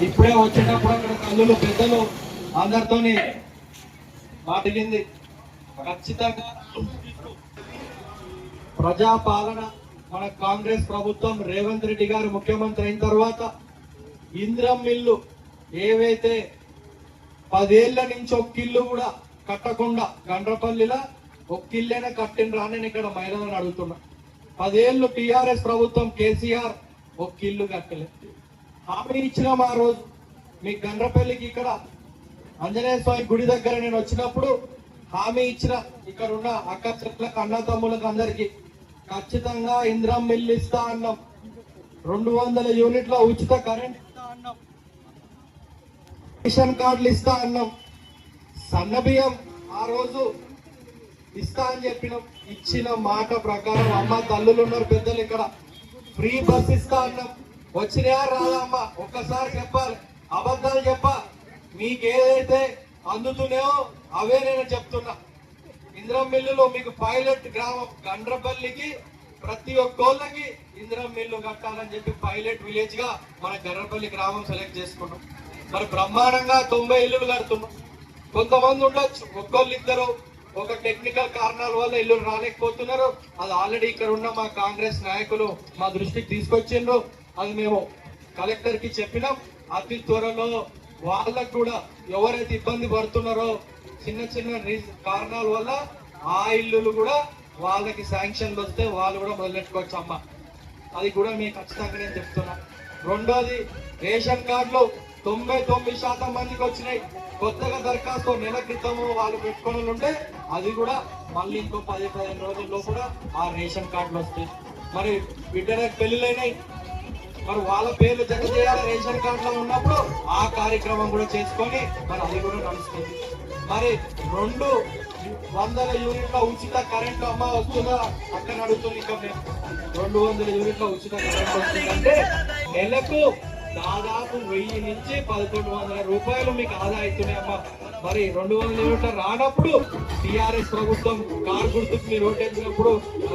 ఇప్పుడే వచ్చేటప్పుడు అక్కడ తల్లులు పెద్దలు అందరితోని మాటిగింది ఖచ్చితంగా ప్రజాపాలన మన కాంగ్రెస్ ప్రభుత్వం రేవంత్ రెడ్డి గారు ముఖ్యమంత్రి అయిన తర్వాత ఇంద్రం మిల్లు ఏవైతే పదేళ్ళ నుంచి ఒక్కిల్లు కూడా కట్టకుండా గండ్రపల్లిలో ఒక్కిల్లైనా కట్టినరా అని నేను ఇక్కడ మహిళలను అడుగుతున్నా. పదేళ్ళు టిఆర్ఎస్ ప్రభుత్వం కేసీఆర్ ఒక్కిల్లు కట్టలేదు హామీ ఇచ్చినాం ఆ రోజు మీ గండ్రపల్లికి ఇక్కడ ఆంజనేయ స్వామి గుడి దగ్గర నేను వచ్చినప్పుడు హామీ ఇచ్చిన ఇక్కడ ఉన్న అక్క చెట్లకు అన్న తమ్ములకు అందరికి ఖచ్చితంగా ఇంద్రం మిల్లు ఇస్తా అన్నాం. రెండు వందల యూనిట్ల ఉచిత కరెంట్ ఇస్తా అన్నాం. రేషన్ కార్డులు ఇస్తా అన్నాం. సన్న బియ్యం ఆ రోజు ఇస్తా అని చెప్పినాం. ఇచ్చిన మాట ప్రకారం అమ్మ తల్లులు ఉన్నారు పెద్దలు ఇక్కడ. ఫ్రీ బస్ ఇస్తా అన్నాం. వచ్చినాయా రాదమ్మ ఒక్కసారి చెప్పాలి. అబద్ధాలు చెప్ప. మీకేదైతే అందుతున్నాయో అవే నేను చెప్తున్నా. ఇంద్రం మిల్లులో మీకు పైలట్ గ్రామం గండ్రపల్లికి ప్రతి ఒక్కోళ్ళకి ఇంద్రం మిల్లు కట్టాలని చెప్పి పైలట్ విలేజ్గా మన గండ్రపల్లి గ్రామం సెలెక్ట్ చేసుకున్నాం. మరి బ్రహ్మాండంగా తొంభై ఇల్లులు కడుతున్నాం. కొంతమంది ఉండొచ్చు ఒక్కోళ్ళు ఇద్దరు ఒక టెక్నికల్ కారణాల వల్ల ఇల్లు రాలేకపోతున్నారు. అది ఆల్రెడీ ఇక్కడ ఉన్న మా కాంగ్రెస్ నాయకులు మా దృష్టికి తీసుకొచ్చిండ్రు. అది మేము కలెక్టర్కి చెప్పినాం. అతి త్వరలో వాళ్ళకు కూడా ఎవరైతే ఇబ్బంది పడుతున్నారో చిన్న చిన్న కారణాల వల్ల ఆ ఇల్లులు కూడా వాళ్ళకి శాంక్షన్లు వస్తే వాళ్ళు కూడా మొదలెట్టుకోవచ్చు అమ్మ. అది కూడా మీకు ఖచ్చితంగా నేను చెప్తున్నా. రెండోది రేషన్ కార్డులు తొంభై తొమ్మిది శాతం మందికి వచ్చినాయి. కొత్తగా దరఖాస్తు నెల క్రితము వాళ్ళు పెట్టుకుని ఉంటే అది కూడా మళ్ళీ ఇంకో పది పదిహేను రోజుల్లో కూడా ఆ రేషన్ కార్డులు వస్తాయి. మరి బిడ్డలకు పెళ్ళిలైనాయి మరి వాళ్ళ పేర్లు జత చేయాలి రేషన్ కార్డులో ఉన్నప్పుడు ఆ కార్యక్రమం కూడా చేసుకొని మరి అది కూడా నడుస్తుంది. మరి రెండు వందల యూనిట్ల ఉచిత కరెంట్ అమ్మ వస్తుందా? అక్కడ అడుగుతుంది ఇక్కడ రెండు వందల యూనిట్ల ఉచిత కరెంట్ వస్తుందంటే నెలకు దాదాపు వెయ్యి నుంచి పదకొండు వందల రూపాయలు మీకు ఆదా అవుతున్నాయి అమ్మ. మరి రెండు వందల ఓట్లు రానప్పుడు టిఆర్ఎస్ ప్రభుత్వం కార్ గుర్తుకు మీరు ఓటేసినప్పుడు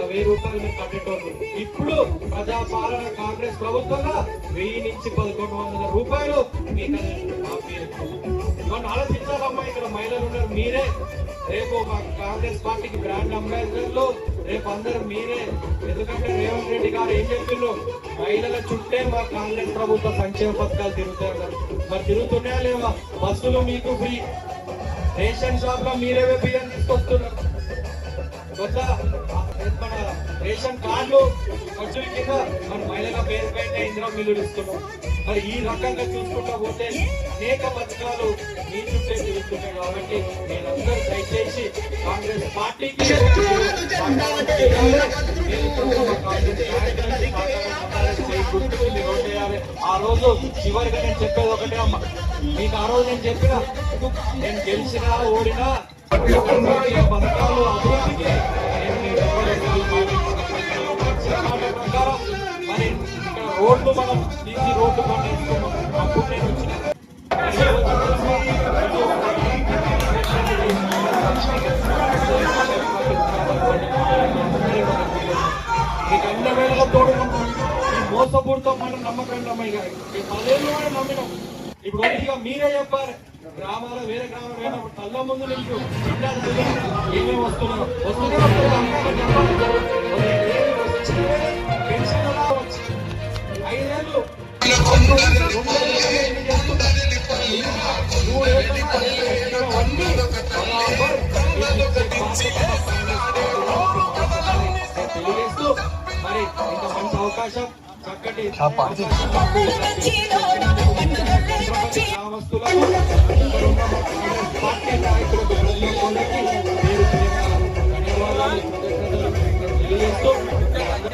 వెయ్యి రూపాయలు మీరు కట్టేటోళ్ళు. ఇప్పుడు ప్రజాపాలన కాంగ్రెస్ ప్రభుత్వంగా వెయ్యి నుంచి పదకొండు వందల రూపాయలు మీకు అది మాఫీ ఆలోచించాలమ్మా ఇక్కడ మహిళలు ఉన్నారు మీరే. రేపు కాంగ్రెస్ పార్టీకి బ్రాండ్ అంబాసిడర్లు రేపు అందరు మీరే. ఎందుకంటే రేవంత్ రెడ్డి గారు ఏం చెప్పిండ్రు? మహిళల చుట్టే మా కాంగ్రెస్ ప్రభుత్వ సంక్షేమ పథకాలు తిరుగుతాయి మరి తిరుగుతున్నాయా లేవా? బస్సులు మీకు ఫ్రీ. రేషన్ షాప్లో మీరే బియ్యం తీసుకొస్తున్నారు. మన రేషన్ కార్డులు ఖర్చుల కింద మన మహిళల పేరు పైన ఇందులో మిల్లులు ఇస్తున్నాం మరి ఈ రకంగా చూసుకుంటా పోతే అనేక పథకాలు మీ చుట్టే తిరుగుతున్నాయి కాబట్టి మీరందరూ దయచేసి కాంగ్రెస్ పార్టీకి ఆ రోజు చివరిగా నేను చెప్పేది ఒకటే అమ్మ. మీకు ఆ రోజు నేను చెప్పిన నేను గెలిచినా ఓడినా పథకాలు అభివృద్ధికి మరి రోడ్లు మనం తీసి రోడ్లు పండించుకున్నాం అప్పుడు నేను వచ్చిన మీకు అన్ని వేళలో తోడుకుంటాం ఈ మనం నమ్మకం రమ్మయ్య గారు? ఈ పదేళ్ళు కూడా నమ్మినాం. ఇప్పుడు ఒకటిగా మీరే చెప్పారు. గ్రామాల వేరే గ్రామాలు పోయినప్పుడు కళ్ళ ముందు తెలియదు ఏమేమి? ఐదేళ్ళు తెలియజేస్తూ మరి ఇంత మంచి అవకాశం చక్కటి నాయకులకు ప్రజలకు ధన్యవాదాలు.